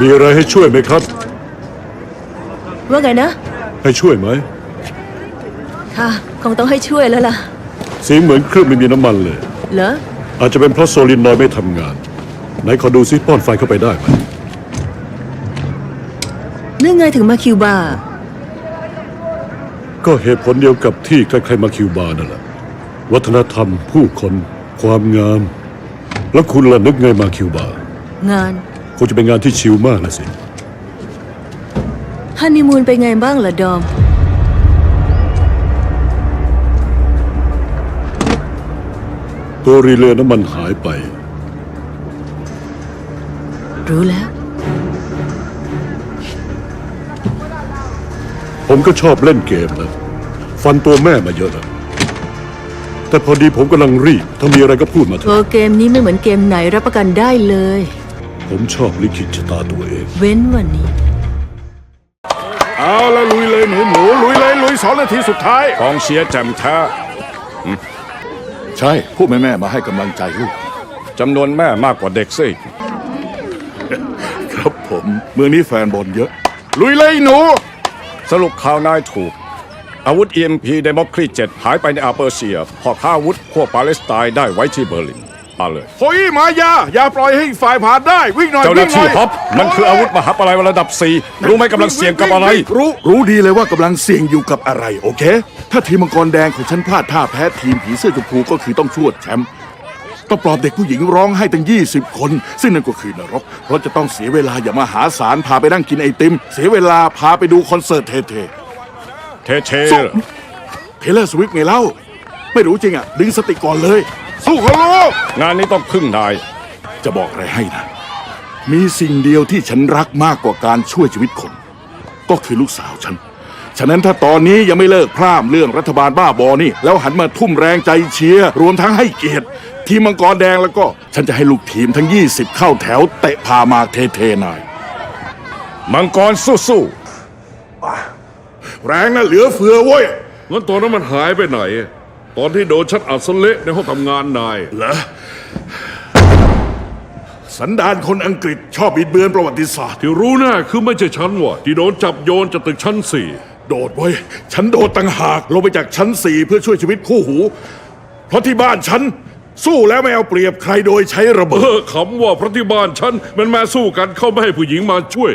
มีอะไรให้ช่วยไหมครับ ว่าไงนะ ให้ช่วยไหม ค่ะ คงต้องให้ช่วยแล้วล่ะเสียงเหมือนเครื่องไม่มีน้ำมันเลย เหรอ อาจจะเป็นเพราะโซลินอยด์ไม่ทำงาน ไหนขอดูซิป้อนไฟเข้าไปได้ไหมนึกไงถึงมาคิวบา ก็เหตุผลเดียวกับที่ใครๆมาคิวบานั่นแหละ วัฒนธรรมผู้คน ความงาม แล้วคุณล่ะนึกไงมาคิวบา งาน คงจะเป็นงานที่ชิลมากนะสิ ฮันนีมูนไปนไงบ้างล่ะดอม ตัวรีเลย์น้ำมันหายไป รู้แล้ว ผมก็ชอบเล่นเกมนะ ฟันตัวแม่มาเยอะนะแต่พอดีผมกำลังรีบ ถ้ามีอะไรก็พูดมาเถโปรอะเกมนี้ไม่เหมือนเกมไหนรับประกันได้เลย ผมชอบลิขิตชะตาตัวเอง เว้นวันนี้ เอาละลุยเลยหนูหนูลุยเลยลุยสองนาทีสุดท้ายกองเชียร์แจ่มแท้ใช่ผู้แม่แม่ๆมาให้กำลังใจลูกจำนวนแม่มากกว่าเด็กซิครับผม เมืองนี้แฟนบอลเยอะ ลุยเลยหนู สรุปข่าวนายถูก อาวุธ EMP เดโมครี7หายไปในอาเปอร์เซียพ่อค้าอาวุธพวกปาเลสไตน์ได้ไว้ที่เบอร์ลิน มาเลยโอยมายา อย่าปล่อยให้อีกฝ่ายผ่านได้ วิ่งหน่อยเจ้าหน้าวิ่งหน่ที่อยฮอปมันคืออาวุธมหาปลัยระดับ4รู้ไหมกำลังเสี่ยงกับอะไร รู้รู้ดีเลยว่ากำลังเสี่ยงอยู่กับอะไรโอเค ถ้าทีมมังกรแดงของฉันพลาดท่าแพ้ทีมผีเสื้อชมพูก็คือต้องชวดแชมป์ต้องปลอบเด็กผู้หญิงร้องให้ตั้ง 20 คน ซึ่งนั่นก็คือนรก เพราะจะต้องเสียเวลาอย่ามาหาสารพาไปนั่งกินไอติม เสียเวลาพาไปดูคอนเสิร์ตเท่ๆเทเทสู้เทเลอร์สวิฟไงเล่า ไม่รู้จริงอะ ดึงสติก่อนเลย สู้เขาลูกงานนี้ต้องพึ่งนายจะบอกอะไรให้นะ มีสิ่งเดียวที่ฉันรักมากกว่าการช่วยชีวิตคน ก็คือลูกสาวฉัน ฉะนั้นถ้าตอนนี้ยังไม่เลิกพร่ำเรื่องรัฐบาลบ้าบอนี่ แล้วหันมาทุ่มแรงใจเชียร์ รวมทั้งให้เกียรติ ทีมมังกรแดงแล้วก็ ฉันจะให้ลูกทีมทั้ง 20 เข้าแถวเตะพามาเทๆหน่อยมังกรสู้แรงนะเหลือเฟือเว้ยงั้นตอนนั้นมันหายไปไหน ตอนที่โดนชัดอัดสเละในห้องทำงานนาย เหรอสันดานคนอังกฤษชอบบิดเบือนประวัติศาสตร์ ที่รู้แน่คือไม่ใช่ฉันว่ะที่โดนจับโยนจากตึกชั้นสี่โดดเว้ยฉันโดดต่างหากลงไปจากชั้นสี่เพื่อช่วยชีวิตคู่หู เพราะที่บ้านฉัน สู้แล้วไม่เอาเปรียบใครโดยใช้ระเอเบิดอคำว่าพระที่บ้านฉันมันมาสู้กันเข้าไม่ให้ผู้หญิงมาช่วย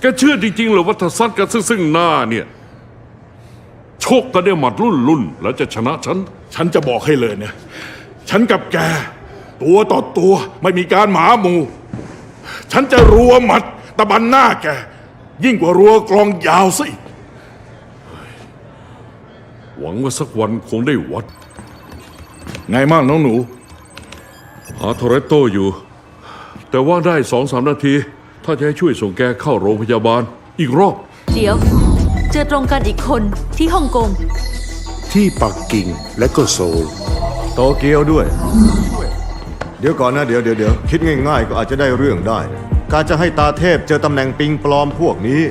แกเชื่อจริงๆเหรือว่าถ้าซัดกันซึ่งซึ่งหน้าเนี่ย โชคกันได้หมัดรุ่นรุ่นๆแล้วจะชนะฉัน ฉันจะบอกให้เลยนะฉันกับแก ตัวต่อตัวไม่มีการหมาหมู ฉันจะรัวหมัดตะบันหน้าแก ยิ่งกว่ารัวกลองยาวสิหวังว่าสักวันคงได้วัด ไงมั่งน้องหนู หาโทรเรตโตอยู่ แต่ว่าได้สองสามนาที ถ้าจะให้ช่วยส่งแกเข้าโรงพยาบาลอีกรอบ เดี๋ยว เจอตรงกันอีกคนที่ฮ่องกง ที่ปักกิ่งและก็โซล โตเกียวด้วย เดี๋ยวก่อนนะ เดี๋ยวเดี๋ยวเดี๋ยวคิดง่ายๆ ก็อาจจะได้เรื่องได้ การจะให้ตาเทพเจอตำแหน่งปิงปลอมพวกนี้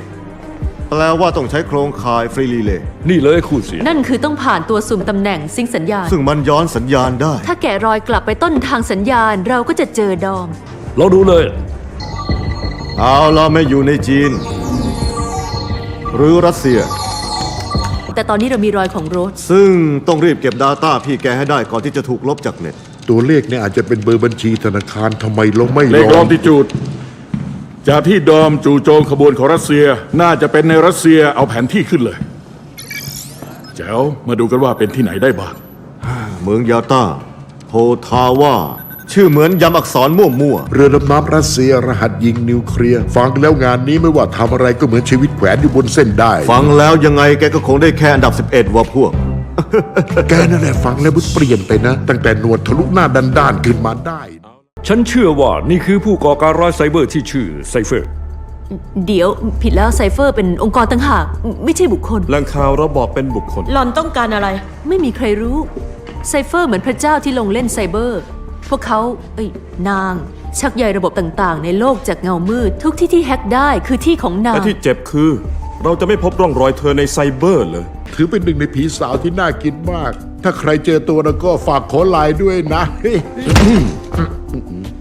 แปลว่าต้องใช้โครงข่ายฟรีรีเลย์นี่เลยคู่เสียนั่นคือต้องผ่านตัวสุ่มตำแหน่งซิงค์สัญญาณ ซึ่งมันย้อนสัญญาณได้ ถ้าแกะรอยกลับไปต้นทางสัญญาณเราก็จะเจอดอม เราดูเลย เอาเราไม่อยู่ในจีน หรือรัสเซีย แต่ตอนนี้เรามีรอยของโรส ซึ่งต้องรีบเก็บ Data พี่แกให้ได้ก่อนที่จะถูกลบจากเน็ต ตัวเลขเนี่ยอาจจะเป็นเบอร์บัญชีธนาคารทำไมเราไม่เลลขอลองงที่จูดจากที่ดอมจู่โจมขบวนของรัสเซียน่าจะเป็นในรัสเซียเอาแผนที่ขึ้นเลย แจ๋วมาดูกันว่าเป็นที่ไหนได้บ้าง เมืองยาตาโพทาวา ชื่อเหมือนยำอักษรมั่วเรือดำน้ำรัสเซียรหัสยิงนิวเคลียร์ฟังแล้วงานนี้ไม่ว่าทำอะไรก็เหมือนชีวิตแขวนอยู่บนเส้นได้ ๆ ฟังแล้วยังไงแกก็คงได้แค่อันดับ 11 ว่ะพวก แกนั่นแหละฟังแล้วมันเปลี่ยนไปนะ ตั้งแต่หนวดทะลุหน้าด้านๆขึ้นมาได้ ฉันเชื่อว่านี่คือผู้ก่อการร้ายไซเบอร์ที่ชื่อไซเฟอร์ เดี๋ยวผิดแล้วไซเฟอร์เป็นองค์กรต่างหาก ไม่ใช่บุคคล แหล่งข่าวเราบอกเป็นบุคคล หลอนต้องการอะไร ไม่มีใครรู้ ไซเฟอร์เหมือนพระเจ้าที่ลงเล่นไซเบอร์ พวกเขาเอ้ยนาง ชักใยระบบต่างๆ ในโลกจากเงามืด ทุกที่ที่แฮ็กได้คือที่ของนางและที่เจ็บคือ เราจะไม่พบร่องรอยเธอในไซเบอร์เลย ถือเป็นหนึ่งในผีสาวที่น่ากินมาก ถ้าใครเจอตัวแล้วก็ฝากขอไลน์ด้วยนะเฮ้ย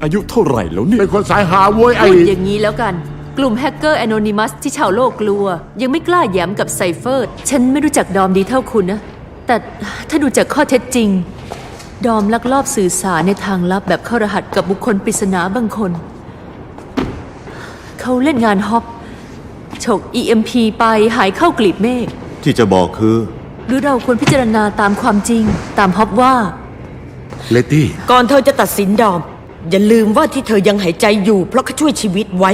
อายุเท่าไหร่แล้วเนี่ยเป็นคนสายหาเว้ยไอ้ พูดอย่างนี้แล้วกัน กลุ่มแฮกเกอร์แอนอนิมัสที่ชาวโลกกลัว ยังไม่กล้าแย้มกับไซเฟอร์ ฉันไม่รู้จักดอมดีเท่าคุณนะ แต่ถ้าดูจากข้อเท็จจริง ดอมลักลอบสื่อสารในทางลับแบบเข้ารหัสกับบุคคลปริศนาบางคน เขาเล่นงานฮอปฉก EMP ไปหายเข้ากลีบเมฆ ที่จะบอกคือ หรือเราควรพิจารณาตามความจริง ตามฮอปว่า เลตี้ ก่อนเธอจะตัดสินดอม อย่าลืมว่าที่เธอยังหายใจอยู่เพราะเขาช่วยชีวิตไว้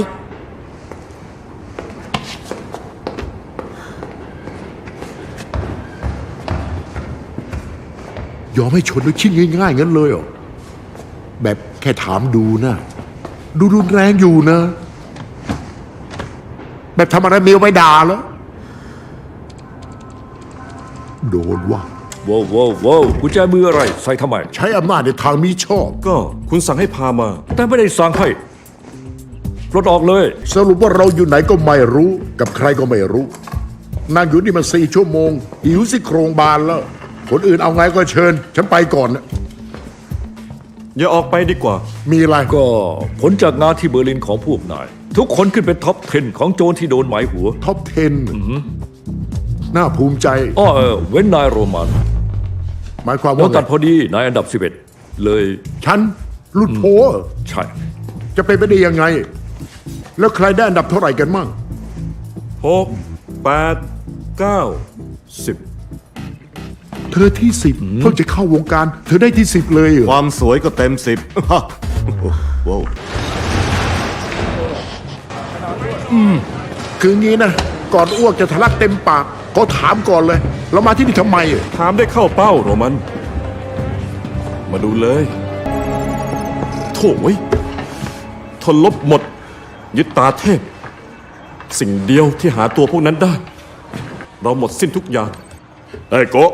ยอมให้ชนด้วยชิ้นง่ายๆงั้นเลยเหรอแบบแค่ถามดูนะ ดูรุนแรงอยู่นะ แบบทำอะไรเมียไม่ด่าแล้ว โดนว่า ว้าวว้าวว้าวกุญแจมืออะไร ใส่ทำไม ใช้อำนาจในทางมิชอบ ก็คุณสั่งให้พามา แต่ไม่ได้สั่งให้ปลดออกเลย สรุปว่าเราอยู่ไหนก็ไม่รู้ กับใครก็ไม่รู้ นั่งอยู่นี่มาสี่ชั่วโมงหิวสิโครงบานแล้ว คนอื่นเอาไงก็เชิญ ฉันไปก่อนนะอย่าออกไปดีกว่า มีอะไรก็ผลจากงานที่เบอร์ลินของพวกนาย ทุกคนขึ้นเป็นท็อป 10 ของโจรที่โดนหมายหัว ท็อป 10น่าภูมิใจ อ้อเออเว้นนายโรมันหมายความโดว่านไงตัดพอดีนายอันดับ 11 เลยฉันหลุดโผใช่ จะเป็นไปได้ยังไง แล้วใครได้อันดับเท่าไหร่กันมั่งหกแปดเก้าสิบเธอที่สิบเพิ่งจะเข้าวงการ เธอได้ที่สิบเลยเหรอความสวยก็เต็มสิบ ว้าวคืองี้นะ ก่อนอ้วกจะทะลักเต็มปากก็ถามก่อนเลย เรามาที่นี่ทำไมอะถามได้เข้าเป้าโรมัน มาดูเลย โถ่เว้ยทนลบหมด ยึดตาเทพ สิ่งเดียวที่หาตัวพวกนั้นได้ เราหมดสิ้นทุกอย่างไอ้โกะ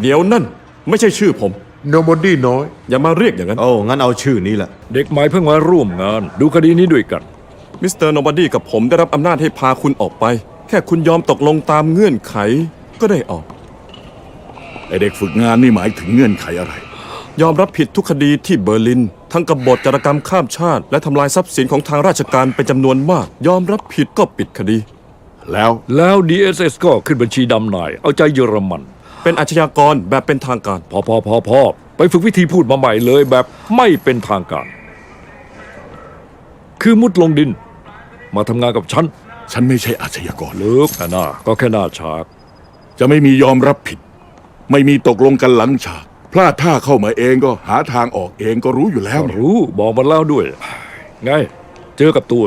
เดี๋ยวนั่นไม่ใช่ชื่อผม โนมดี้น้อย อย่ามาเรียกอย่างนั้น โอ้งั้นเอาชื่อนี้แหละ เด็กใหม่เพิ่งมาร่วมงาน ดูคดีนี้ด้วยกัน มิสเตอร์โนบอดี้กับผมได้รับอำนาจให้พาคุณออกไป แค่คุณยอมตกลงตามเงื่อนไขก็ได้ออก ไอเด็กฝึกงานนี่หมายถึงเงื่อนไขอะไร ยอมรับผิดทุกคดีที่เบอร์ลิน ทั้งกบฏจารกรรมข้ามชาติ และทำลายทรัพย์สินของทางราชการเป็นจำนวนมาก ยอมรับผิดก็ปิดคดี แล้วแล้ว DSS ก็ขึ้นบัญชีดำนาย เอาใจเยอรมัน เป็นอาชญากรแบบเป็นทางการ พอพอพอพอไปฝึกวิธีพูดมาใหม่เลยแบบไม่เป็นทางการ คือมุดลงดิน มาทำงานกับฉันฉันไม่ใช่อาชญากร เลิกนะนะก็แค่หน้าฉาก จะไม่มียอมรับผิด ไม่มีตกลงกันหลังฉาก พลาดท่าเข้ามาเองก็หาทางออกเองก็รู้อยู่แล้วนี่รู้บอกมาแล้วด้วย ไง เจอกับตัว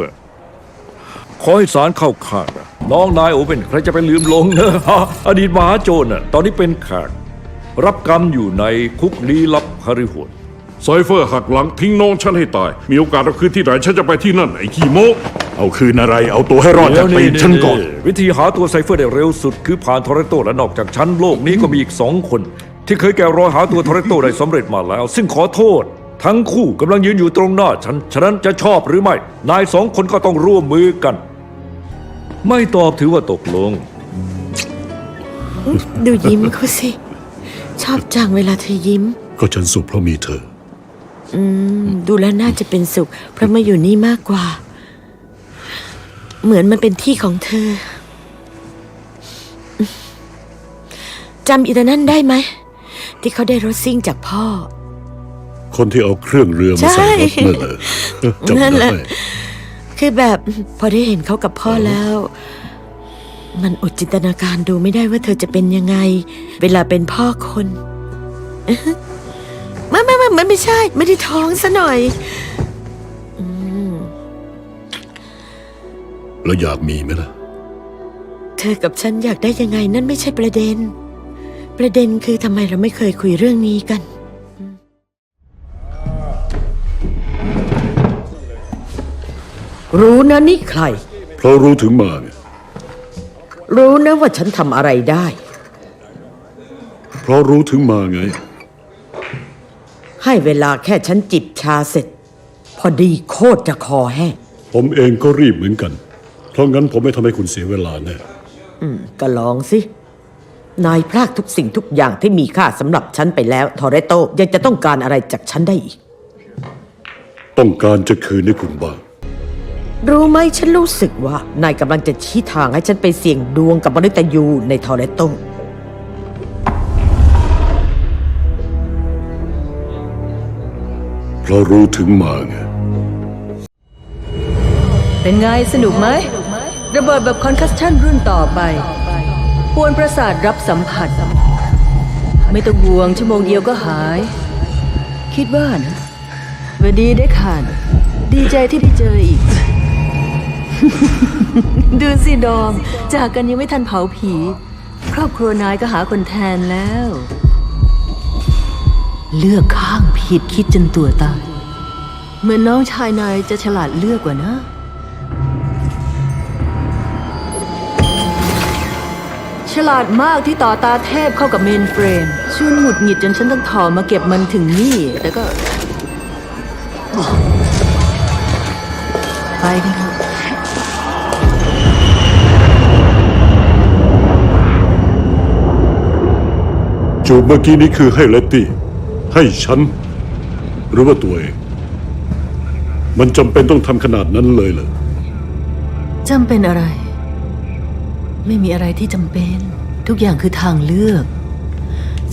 ขอให้สารเข้าข้างนะน้องนายโอเป็นใครจะไปลืมลงเนอะอดีตมหาโจรน่ะตอนนี้เป็นแขกรับกรรมอยู่ในคุกลี้ลับฮาริฮวนไซเฟอร์หักหลังทิ้งน้องฉันให้ตาย มีโอกาสเอาคืนที่ไหนฉันจะไปที่นั่นไอ้ขี้โมก เอาคืนอะไร เอาตัวให้รอดจากปีนฉันก่อน วิธีหาตัวไซเฟอร์ได้เร็วสุดคือผ่านทอร์เรโตและนอกจากฉันโลกนี้ก็มีอีกสองคน ที่เคยแกะรอยหาตัวทอร์เรโตได้สำเร็จมาแล้ว ซึ่งขอโทษ ทั้งคู่กำลังยืนอยู่ตรงหน้าฉัน ฉะนั้นจะชอบหรือไม่ นายสองคนก็ต้องร่วมมือกัน ไม่ตอบถือว่าตกลง ดูยิ้มเขาสิ ชอบจังเวลาเธอยิ้ม ก็ฉันสุขเพราะมีเธอดูแล้วน่าจะเป็นสุข เพราะมาอยู่นี่มากกว่า เหมือนมันเป็นที่ของเธอจำอีตานั่นได้ไหม ที่เขาได้รถซิ่งจากพ่อ คนที่เอาเครื่องเรือมาใส่รถนั่นเหรอจำนั่นแหได้ ละ คือแบบพอได้เห็นเขากับพ่อแล้ว มันอดจินตนาการดูไม่ได้ว่าเธอจะเป็นยังไง เวลาเป็นพ่อคนอื้อฮึไม่ไม่ไม่มันไม่ใช่ ไม่ได้ท้องซะหน่อยแล้วอยากมีไหมล่ะ เธอกับฉันอยากได้ยังไงนั่นไม่ใช่ประเด็น ประเด็นคือทำไมเราไม่เคยคุยเรื่องนี้กัน รู้นะนี่ใคร เพราะรู้ถึงมาไงรู้นะว่าฉันทำอะไรได้ เพราะรู้ถึงมาไง ให้เวลาแค่ฉันจิบชาเสร็จ พอดีโคตรจะคอแห้งผมเองก็รีบเหมือนกัน เพราะงั้นผมไม่ทำให้คุณเสียเวลาแน่ก็ลองสิ นายพลากทุกสิ่งทุกอย่างที่มีค่าสำหรับฉันไปแล้ว ทอเรโตยังจะต้องการอะไรจากฉันได้อีก ต้องการจะคืนให้คุณบ้าง รู้ไหมฉันรู้สึกว่านายกำลังจะชี้ทางให้ฉันไปเสี่ยงดวงกับมนุษย์ยูในทอร์เรโตเพราะรู้ถึงมาไงเป็นไงสนุกไหม ระเบิดแบบคอนคัสชันรุ่นต่อไปปวนประสาทรับสัมผัส ไม่ต้องห่วงชั่วโมงเดียวก็หาย คิดว่านะวันดีได้ขานดีใจที่ได้เจออีก ดูสิดอม จากกันยังไม่ทันเผาผี ครอบครัวนายก็หาคนแทนแล้ว เลือกข้างผิดคิดจนตัวตาย เหมือนน้องชายนายจะฉลาดเลือกกว่านะฉลาดมากที่ต่อตาเทพเข้ากับเมนเฟรมชวนหงุดหงิดจนฉันต้องถอมาเก็บมันถึงนี่ แต่ก็ ไปกันเถอะ จูบเมื่อกี้นี้คือให้เลตตี้ ให้ฉัน หรือว่าตัวเอง มันจำเป็นต้องทำขนาดนั้นเลยเหรอจำเป็นอะไร ไม่มีอะไรที่จำเป็น ทุกอย่างคือทางเลือก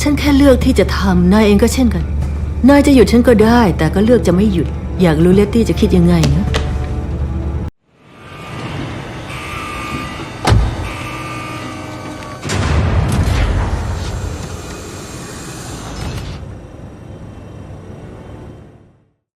ฉันแค่เลือกที่จะทำนายเองก็เช่นกัน นายจะหยุดฉันก็ได้ แต่ก็เลือกจะไม่หยุด อยากรู้เลตตี้จะคิดยังไงนะ